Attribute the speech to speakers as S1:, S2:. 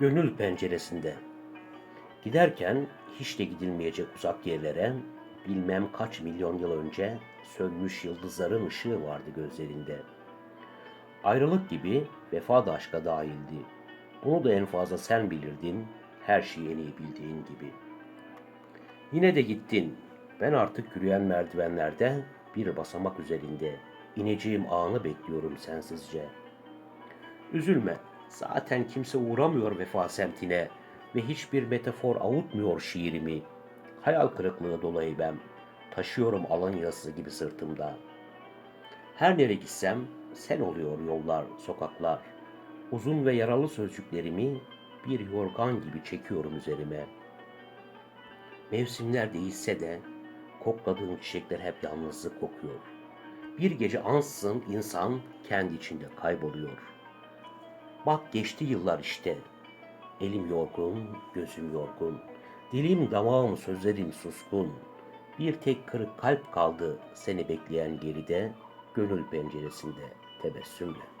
S1: Gönül penceresinde. Giderken hiç de gidilmeyecek uzak yerlere bilmem kaç milyon yıl önce sönmüş yıldızların ışığı vardı gözlerinde. Ayrılık gibi vefa da aşka dahildi. Bunu da en fazla sen bilirdin, her şeyi en iyi bildiğin gibi. Yine de gittin. Ben artık yürüyen merdivenlerde bir basamak üzerinde. ineceğim anı bekliyorum sensizce. Üzülme. Zaten kimse uğramıyor vefa semtine ve hiçbir metafor avutmuyor şiirimi. Hayal kırıklığı dolu heybem. Taşıyorum alın yazısı gibi sırtımda. Her nereye gitsem sen oluyor yollar, sokaklar. Uzun ve yaralı sözcüklerimi bir yorgan gibi çekiyorum üzerime. Mevsimler değişse de kokladığım çiçekler hep yalnızlık kokuyor. Bir gece ansızın insan kendi içinde kayboluyor. Bak geçti yıllar işte. Elim yorgun, gözüm yorgun. Dilim damağım sözlerim suskun. Bir tek kırık kalp kaldı seni bekleyen geride, gönül penceresinde tebessümle.